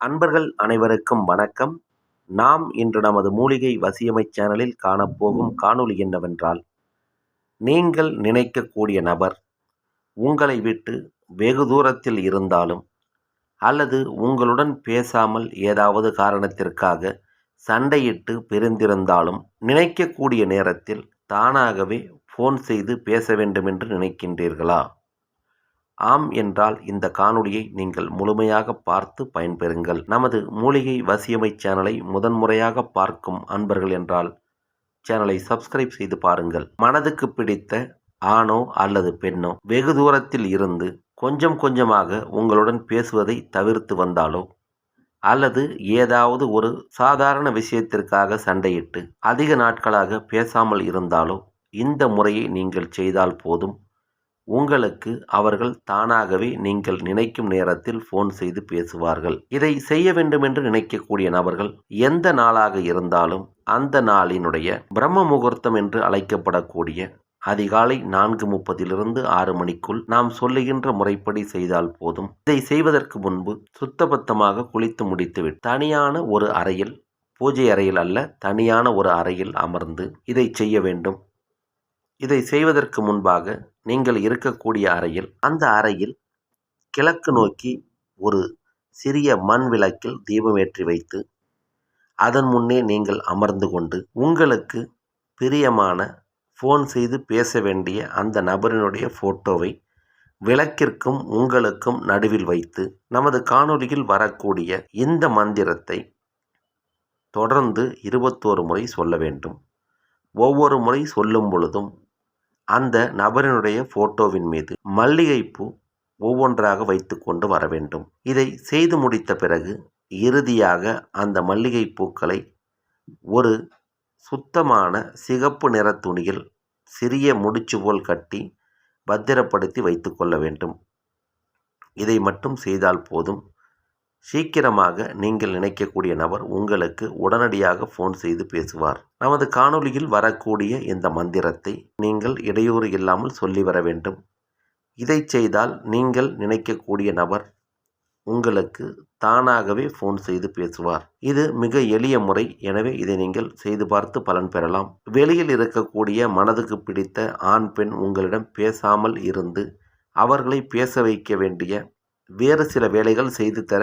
அன்பர்கள் அனைவருக்கும் வணக்கம். நாம் இன்று நமது மூலிகை வசியமை சேனலில் காணப்போகும் காணொளி என்னவென்றால் நீங்கள் நினைக்கக்கூடிய நபர் உங்களை விட்டு வெகு தூரத்தில் இருந்தாலும் அல்லது உங்களுடன் பேசாமல் ஏதாவது காரணத்திற்காக சண்டையிட்டு பிரிந்திருந்தாலும் நினைக்கக்கூடிய நேரத்தில் தானாகவே ஃபோன் செய்து பேச வேண்டுமென்று நினைக்கின்றீர்களா? ஆம் என்றால் இந்த காணொளியை நீங்கள் முழுமையாக பார்த்து பயன்பெறுங்கள். நமது மூலிகை வசியமை சேனலை முதன்முறையாக பார்க்கும் அன்பர்கள் என்றால் சேனலை சப்ஸ்கிரைப் செய்து பாருங்கள். மனதுக்கு பிடித்த ஆணோ அல்லது பெண்ணோ வெகு தூரத்தில் இருந்து கொஞ்சம் கொஞ்சமாக உங்களுடன் பேசுவதை தவிர்த்து வந்தாலோ அல்லது ஏதாவது ஒரு சாதாரண விஷயத்திற்காக சண்டையிட்டு அதிக நாட்களாக பேசாமல் இருந்தாலோ இந்த முறையை நீங்கள் செய்தால் போதும். உங்களுக்கு அவர்கள் தானாகவே நீங்கள் நினைக்கும் நேரத்தில் ஃபோன் செய்து பேசுவார்கள். இதை செய்ய வேண்டும் என்று நினைக்கக்கூடிய நபர்கள் எந்த நாளாக இருந்தாலும் அந்த நாளினுடைய பிரம்ம முகூர்த்தம் என்று அழைக்கப்படக்கூடிய அதிகாலை நான்கு முப்பதிலிருந்து ஆறு மணிக்குள் நாம் சொல்லுகின்ற முறைப்படி செய்தால் போதும். இதை செய்வதற்கு முன்பு சுத்தபத்தமாக குளித்து முடித்துவிட்டு தனியான ஒரு அறையில் பூஜை அறையில் அல்ல தனியான ஒரு அறையில் அமர்ந்து இதை செய்ய வேண்டும். இதை செய்வதற்கு முன்பாக நீங்கள் இருக்கக்கூடிய அறையில் அந்த அறையில் கிழக்கு நோக்கி ஒரு சிறிய மண் விளக்கில் தீபமேற்றி வைத்து அதன் முன்னே நீங்கள் அமர்ந்து கொண்டு உங்களுக்கு பிரியமான ஃபோன் செய்து பேச வேண்டிய அந்த நபரினுடைய ஃபோட்டோவை விளக்கிற்கும் உங்களுக்கும் நடுவில் வைத்து நமது காணொலியில் வரக்கூடிய இந்த மந்திரத்தை தொடர்ந்து இருபத்தோரு முறை சொல்ல வேண்டும். ஒவ்வொரு முறை சொல்லும் பொழுதும் அந்த நபரினுடைய ஃபோட்டோவின் மீது மல்லிகைப்பூ ஒவ்வொன்றாக வைத்து கொண்டு வர வேண்டும். இதை செய்து முடித்த பிறகு இறுதியாக அந்த மல்லிகை பூக்களை ஒரு சுத்தமான சிகப்பு நிற துணியில் சிறிய முடிச்சு போல் கட்டி பத்திரப்படுத்தி வைத்து கொள்ள வேண்டும். இதை மட்டும் செய்தால் போதும். சீக்கிரமாக நீங்கள் நினைக்கக்கூடிய நபர் உங்களுக்கு உடனடியாக ஃபோன் செய்து பேசுவார். நமது காணொளியில் வரக்கூடிய இந்த மந்திரத்தை நீங்கள் இடையூறு இல்லாமல் சொல்லி வர வேண்டும். இதை செய்தால் நீங்கள் நினைக்கக்கூடிய நபர் உங்களுக்கு தானாகவே ஃபோன் செய்து பேசுவார். இது மிக எளிய முறை. எனவே இதை நீங்கள் செய்து பார்த்து பலன் பெறலாம். வெளியில் இருக்கக்கூடிய மனதுக்கு பிடித்த ஆண் பெண் உங்களிடம் பேசாமல் இருந்து அவர்களை பேச வைக்க வேண்டிய வேறு சில வேலைகள் செய்து தர